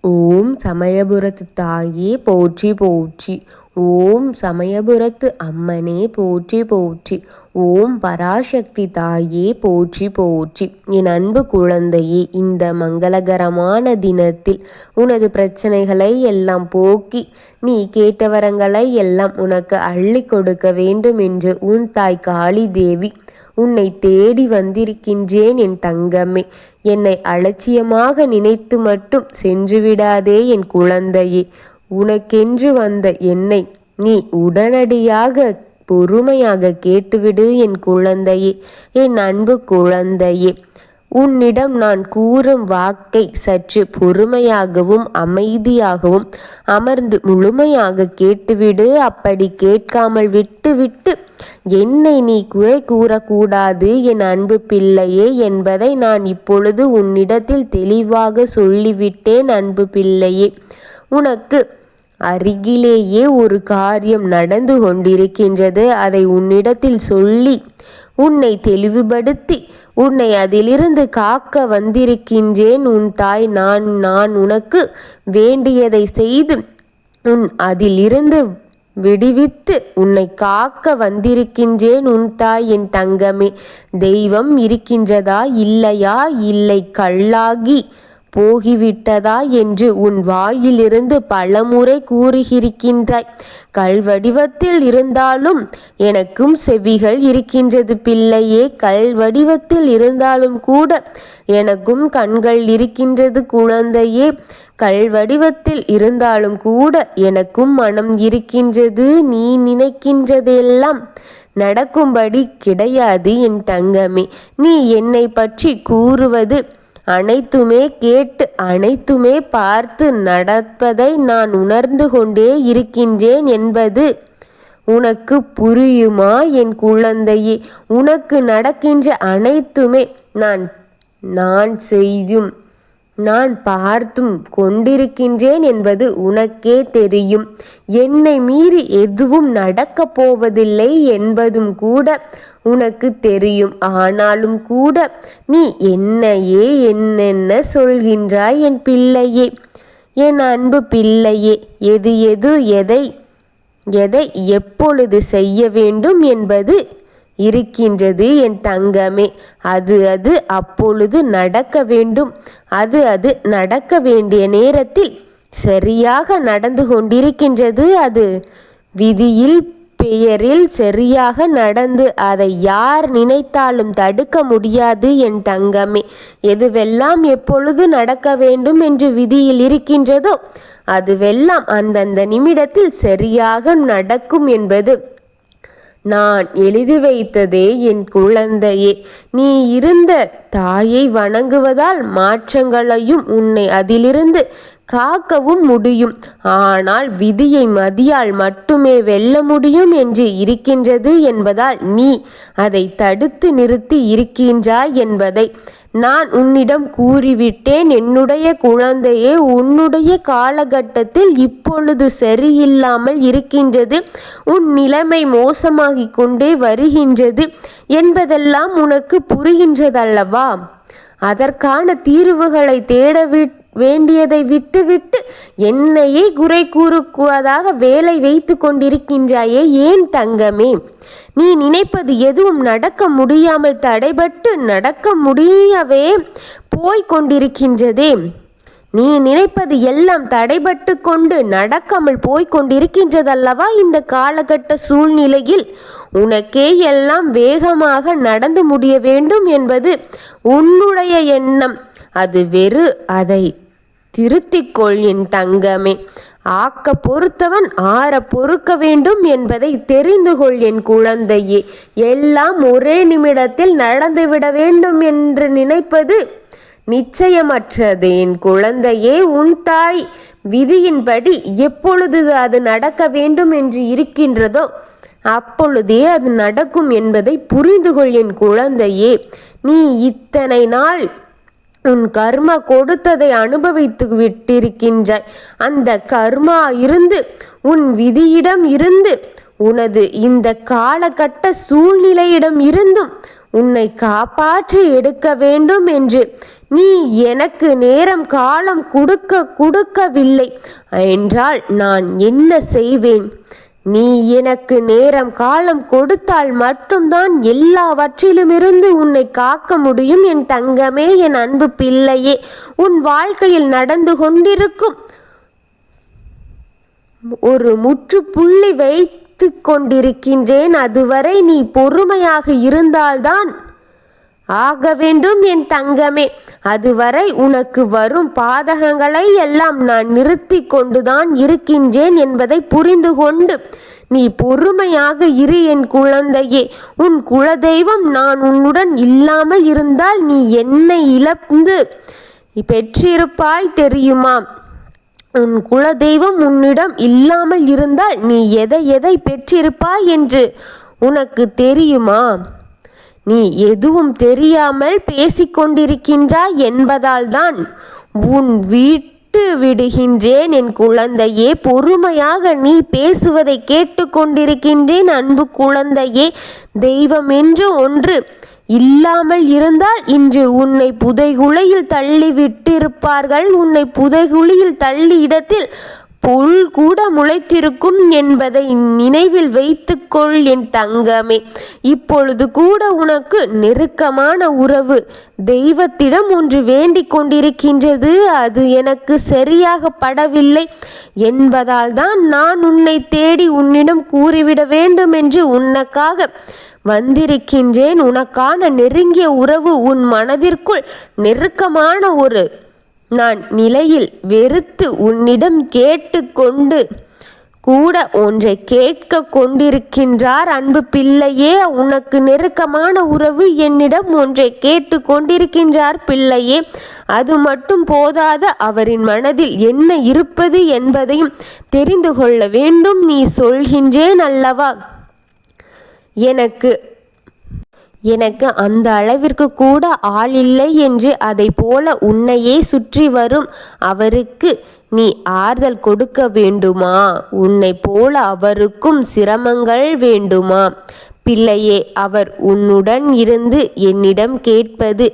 ஓம் சமயபுரத்து தாயே போற்றி போற்றி. ஓம் சமயபுரத்து அம்மனே போற்றி போற்றி. ஓம் பராசக்தி தாயே போற்றி போற்றி. என் அன்பு குழந்தையே இந்த மங்களகரமான தினத்தில் உனது பிரச்சனைகளை எல்லாம் போக்கி நீ கேட்ட வரங்களை எல்லாம் உனக்கு அள்ளி கொடுக்க வேண்டும் என்று உன் தாய் காளி தேவி உன்னை தேடி வந்திருக்கின்றேன் என் தங்கமே. என்னை அலட்சியமாக நினைத்து மட்டும் சென்றுவிடாதே என் குழந்தையே. உனக்கென்று வந்த என்னை நீ உடனடியாக பொறுமையாக கேட்டுவிடு என் குழந்தையே. என் அன்பு குழந்தையே. உன்னிடம் நான் கூறும் வாக்கை சற்று பொறுமையாகவும் அமைதியாகவும் அமர்ந்து முழுமையாக கேட்டுவிடு. அப்படி கேட்காமல் விட்டுவிட்டு என்னை நீ குறை கூறக்கூடாது. என் அன்பு பிள்ளையே என்பதை நான் இப்பொழுது உன்னிடத்தில் தெளிவாக சொல்லிவிட்டேன் அன்பு பிள்ளையே. உனக்கு அருகிலேயே ஒரு காரியம் நடந்து கொண்டிருக்கின்றது. அதை உன்னிடத்தில் சொல்லி உன்னை தெளிவுபடுத்தி உன்னை அதிலிருந்து காக்க வந்திருக்கின்றேன். உன் தாய் நான் நான் உனக்கு வேண்டியதை செய்து உன் அதிலிருந்து விடுவித்து உன்னை காக்க வந்திருக்கின்றேன். உன் தாய் என் தங்கமே தெய்வம் இருக்கின்றதா இல்லையா? இல்லை கல்லாகி போகிவிட்டதா என்று உன் வாயிலிருந்து பலமுறை கூறுகிருக்கின்றாய் கல் வடிவத்தில் இருந்தாலும் எனக்கும் செவிகள் இருக்கின்றது பிள்ளையே கல் வடிவத்தில் இருந்தாலும் கூட எனக்கும் கண்கள் இருக்கின்றது குழந்தையே கல் வடிவத்தில் இருந்தாலும் கூட எனக்கும் மனம் இருக்கின்றது நீ நினைக்கின்றதெல்லாம் நடக்கும்படி கிடையாது என் தங்கமே. நீ என்னை பற்றி கூறுவது அனைத்துமே கேட்டு அனைத்துமே பார்த்து நடப்பதை நான் உணர்ந்து கொண்டே இருக்கின்றேன் என்பது உனக்கு புரியுமா என் குழந்தையே? உனக்கு நடக்கின்ற அனைத்துமே நான் நான் செய்யும். நான் பார்த்தும் கொண்டிருக்கின்றேன் என்பது உனக்கே தெரியும். என்னை மீறி எதுவும் நடக்கப் போவதில்லை என்பதும் கூட உனக்கு தெரியும். ஆனாலும் கூட நீ என்னையே என்னென்ன சொல்கின்றாய் என் பிள்ளையே? என் அன்பு பிள்ளையே எது எது எதை எதை எப்பொழுது செய்ய வேண்டும் என்பது இருக்கின்றது என் தங்கமே. அது அது அப்பொழுது நடக்க வேண்டும். அது அது நடக்க வேண்டிய நேரத்தில் சரியாக நடந்து கொண்டிருக்கின்றது அது. விதியில் பெயரில் சரியாக நடந்து அதை யார் நினைத்தாலும் தடுக்க முடியாது என் தங்கமே. எதுவெல்லாம் எப்பொழுது நடக்க வேண்டும் என்று விதியில் இருக்கின்றதோ அதுவெல்லாம் அந்தந்த நிமிடத்தில் சரியாக நடக்கும் என்பது. நான் எழுதி வைத்ததே என் குழந்தையே நீ இருந்த தாயை வணங்குவதால் மாற்றங்களையும் உன்னை அதிலிருந்து காக்கவும் முடியும். ஆனால் விதியை மதியால் மட்டுமே வெல்ல முடியும் என்று இருக்கின்றது என்பதால் நீ அதை தடுத்து நிறுத்தி இருக்கின்றாய் என்பதை நான் உன்னிடம் கூறிவிட்டேன் என்னுடைய குழந்தையே உன்னுடைய காலகட்டத்தில் இப்பொழுது சரியில்லாமல் இருக்கின்றது உன் நிலைமை மோசமாகிக் கொண்டே வருகின்றது என்பதெல்லாம் உனக்கு புரிகின்றதல்லவா? அதற்கான தீர்வுகளை தேடவிட்டு வேண்டியதை விட்டுவிட்டு என்னையே குறை கூறுக்குவதாக வேலை வைத்து கொண்டிருக்கின்றாயே ஏன் தங்கமே? நீ நினைப்பது எதுவும் நடக்க முடியாமல் தடைபட்டு நடக்க முடியவே போய்க் கொண்டிருக்கின்றதே. நீ நினைப்பது எல்லாம் தடைபட்டு கொண்டு நடக்காமல் போய்க் கொண்டிருக்கின்றதல்லவா இந்த காலகட்ட சூழ்நிலையில்? உனக்கே எல்லாம் வேகமாக நடந்து முடிய வேண்டும் என்பது உன்னுடைய எண்ணம். அது வெறு அதை திருத்திக்கொள் என் தங்கமே. ஆக்க பொறுத்தவன் ஆற பொறுக்க வேண்டும் என்பதை தெரிந்து கொள் என் குழந்தையே. எல்லாம் ஒரே நிமிடத்தில் நடந்துவிட வேண்டும் என்று நினைப்பது நிச்சயமற்றது என் குழந்தையே. உன் தாய் விதியின்படி எப்பொழுது அது நடக்க வேண்டும் என்று இருக்கின்றதோ அப்பொழுதே அது நடக்கும் என்பதை புரிந்து கொள் என் குழந்தையே. நீ இத்தனை நாள் உன் கர்மா கொடுத்ததை அனுபவித்து விட்டிருக்கின்றாய். அந்த கர்மா இருந்து உன் விதியிடம் இருந்து உனது இந்த காலகட்ட சூழ்நிலையிடம் இருந்தும் உன்னை காப்பாற்றி எடுக்க வேண்டும் என்று நீ எனக்கு நேரம் காலம் கொடுக்க கொடுக்கவில்லை என்றால் நான் என்ன செய்வேன்? நீ எனக்கு நேரம் காலம் கொடுத்தால் மட்டும்தான் எல்லாவற்றிலுமிருந்து உன்னை காக்க முடியும். என் தங்கமே என் அன்பு பிள்ளையே உன் வாழ்க்கையில் நடந்து கொண்டிருக்கும் ஒரு முற்றுப்புள்ளி வைத்து கொண்டிருக்கின்றேன். அதுவரை நீ பொறுமையாக இருந்தால்தான் ஆக வேண்டும் என் தங்கமே அதுவரை உனக்கு வரும் பாதகங்களை எல்லாம் நான் நிறுத்தி கொண்டுதான் இருக்கின்றேன் என்பதை புரிந்து கொண்டு நீ பொறுமையாக இரு என் குழந்தையே. உன் குலதெய்வம் நான் உன்னுடன் இல்லாமல் இருந்தால் நீ என்னை இழந்து பெற்றிருப்பாய் தெரியுமா? உன் குலதெய்வம் உன்னிடம் இல்லாமல் இருந்தால் நீ எதை எதை பெற்றிருப்பாய் என்று உனக்கு தெரியுமா? நீ எதுவும் தெரியாமல் பேசிக்கொண்டிருக்கின்றாய் என்பதால்தான் உன் வீட்டு விடுகின்றேன். என் குழந்தையே பொறுமையாக நீ பேசுவதை கேட்டுக்கொண்டிருக்கின்றேன் அன்பு குழந்தையே. தெய்வம் என்று ஒன்று இல்லாமல் இருந்தால் இன்று உன்னை புதைகுழியில் தள்ளி விட்டிருப்பார்கள் உன்னை புதைகுழியில் தள்ளி இடத்தில் புல் கூட முளைத்திருக்கும் என்பதை நினைவில் வைத்துக்கொள் என் தங்கமே. இப்பொழுது கூட உனக்கு நெருக்கமான உறவு. தெய்வத்திடம் ஒன்று வேண்டிக் கொண்டிருக்கின்றது. அது எனக்கு சரியாக படவில்லை. என்பதால் தான் நான் உன்னை தேடி உன்னிடம் கூறிவிட வேண்டும் என்று உனக்காக வந்திருக்கின்றேன். உனக்கான நெருங்கிய உறவு உன் மனதிற்குள் நெருக்கமான ஒரு நான் நிலையில் வெறுத்து உன்னிடம் கேட்டுக்கொண்டு கூட ஒன்றை கேட்க கொண்டிருக்கின்றார் அன்பு பிள்ளையே. உனக்கு நெருக்கமான உறவு என்னிடம் ஒன்றை கேட்டு கொண்டிருக்கின்றார் பிள்ளையே. அது மட்டும் போதாத அவரின் மனதில் என்ன இருப்பது என்பதையும் தெரிந்து கொள்ள வேண்டும். நீ சொல்கின்றேன் அல்லவா? எனக்கு எனக்கு அந்த அளவிற்கு கூட ஆள் இல்லை என்று அதை போல உன்னையே சுற்றி வரும் அவருக்கு நீ ஆறுதல் கொடுக்க வேண்டுமா? உன்னை போல அவருக்கும் சிரமங்கள் வேண்டுமா? பிள்ளையே அவர் உன்னுடன் இருந்து என்னிடம் கேட்பது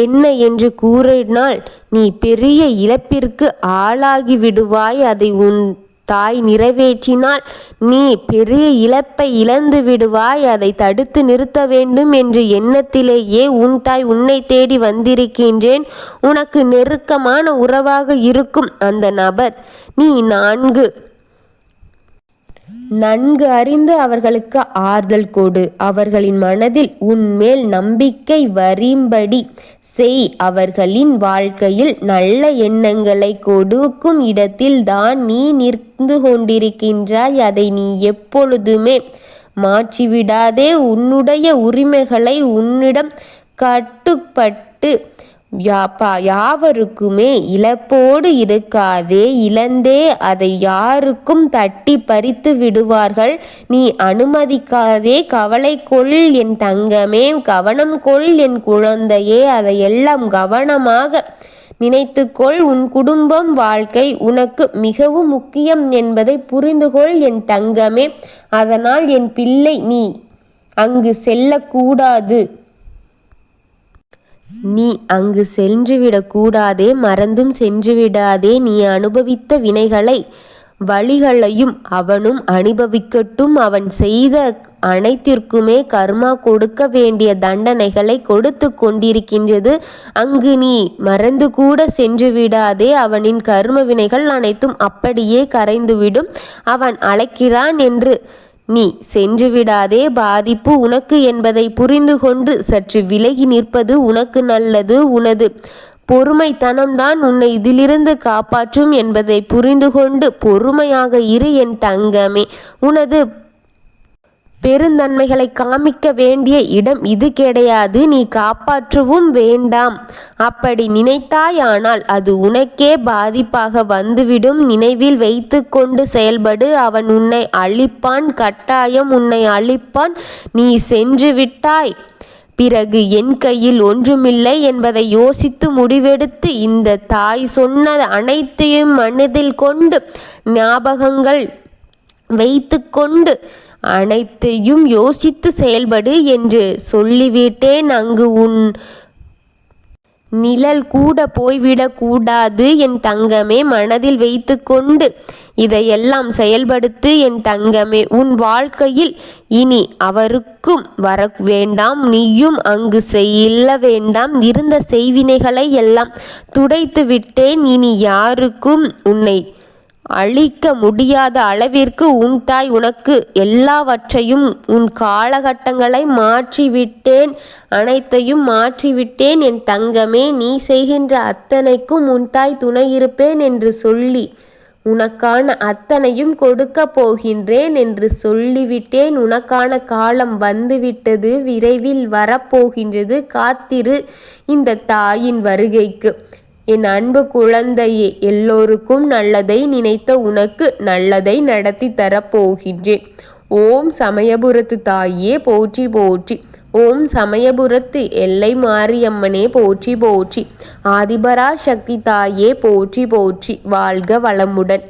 என்ன என்று கூறினால் நீ பெரிய இழப்பிற்கு ஆளாகி விடுவாய். அதை உன் தாய் நிறைவேற்றினால் நீ பெரிய இழப்பை இழந்து விடுவாய். அதை தடுத்து நிறுத்த வேண்டும் என்ற எண்ணத்திலேயே உன் தாய் உன்னை தேடி வந்திருக்கின்றேன். உனக்கு நெருக்கமான உறவாக இருக்கும் அந்த நபர் நீ நான்கு. நன்கு அறிந்து அவர்களுக்கு ஆறுதல் கொடு. அவர்களின் மனதில் உன்மேல் நம்பிக்கை வரிம்படி செய். அவர்களின் வாழ்க்கையில் நல்ல எண்ணங்களை கொடுக்கும் இடத்தில் தான் நீ நிற்ந்து கொண்டிருக்கின்றாய். அதை நீ எப்பொழுதுமே மாற்றிவிடாதே. உன்னுடைய உரிமைகளை உன்னிடம் கட்டுப்பட்டு யாவருக்குமே இழப்போடு இருக்காதே இழந்தே அதை யாருக்கும் தட்டி பறித்து விடுவார்கள். நீ அனுமதிக்காதே கவலை கொள் என் தங்கமே கவனம் கொள் என் குழந்தையே அதையெல்லாம் கவனமாக நினைத்துக்கொள். உன் குடும்பம் வாழ்க்கை உனக்கு மிகவும் முக்கியம் என்பதை புரிந்துகொள் என் தங்கமே. அதனால் என் பிள்ளை நீ அங்கு செல்லக்கூடாது. நீ அங்கு சென்றுவிடக்கூடாதே மறந்தும் சென்றுவிடாதே நீ அனுபவித்த வினைகளை வழிகளையும் அவனும் அனுபவிக்கட்டும். அவன் செய்த அனைத்திற்குமே கர்மா கொடுக்க வேண்டிய தண்டனைகளை கொடுத்து கொண்டிருக்கின்றது. அங்கு நீ மறந்து கூட சென்று விடாதே அவனின் கர்ம வினைகள் அனைத்தும் அப்படியே கரைந்துவிடும். அவன் அழைக்கிறான் என்று நீ சென்று விடாதே பாதிப்பு உனக்கு என்பதை புரிந்து கொண்டு சற்று விலகி நிற்பது உனக்கு நல்லது உனது பொறுமைத்தனம்தான் உன்னை இதிலிருந்து காப்பாற்றும் என்பதை புரிந்து கொண்டு பொறுமையாக இரு என் தங்கமே. உனது பெருந்தன்மைகளை காமிக்க வேண்டிய இடம் இது கிடையாது. நீ காப்பாற்றவும் வேண்டாம். அப்படி நினைத்தாயானால் அது உனக்கே பாதிப்பாக வந்துவிடும். நினைவில் வைத்து கொண்டு செயல்படு. அவன் உன்னை அழிப்பான். கட்டாயம் உன்னை அழிப்பான். நீ சென்று விட்டாய். பிறகு என் கையில் ஒன்றுமில்லை என்பதை யோசித்து முடிவெடுத்து இந்த தாய் சொன்ன அனைத்தையும் மனதில் கொண்டு ஞாபகங்கள் வைத்து கொண்டு அனைத்தையும் யோசித்து செயல்படு என்று சொல்லிவிட்டேன் அங்கு உன் நிழல் கூட போய்விடக்கூடாது என் தங்கமே மனதில் வைத்துக்கொண்டு இதையெல்லாம் செயல்படுத்து. என் தங்கமே உன் வாழ்க்கையில் இனி அவருக்கும் வர வேண்டாம். நீயும் அங்கு செல்ல வேண்டாம். இருந்த செய்வினைகளை எல்லாம் துடைத்து விட்டேன் இனி யாருக்கும் உன்னை அழிக்க முடியாத அளவிற்கு உன் தாய் உனக்கு எல்லாவற்றையும் உன் காலகட்டங்களை மாற்றிவிட்டேன். அனைத்தையும் மாற்றிவிட்டேன். என் தங்கமே நீ செய்கின்ற அத்தனைக்கும் உன் தாய் துணை இருப்பேன் என்று சொல்லி உனக்கான அத்தனையும் கொடுக்க போகின்றேன் என்று சொல்லிவிட்டேன். உனக்கான காலம் வந்துவிட்டது. விரைவில் வரப்போகின்றது. காத்திரு இந்த தாயின் வருகைக்கு. என் அன்பு குழந்தையே எல்லோருக்கும் நல்லதை நினைத்த உனக்கு நல்லதை நடத்தி தரப்போகின்றேன். ஓம் சமயபுரத்து தாயே போற்றி போற்றி. ஓம் சமயபுரத்து எல்லை மாரியம்மனே போற்றி போற்றி. ஆதிபரா சக்தி தாயே போற்றி போற்றி. வாழ்க வளமுடன்.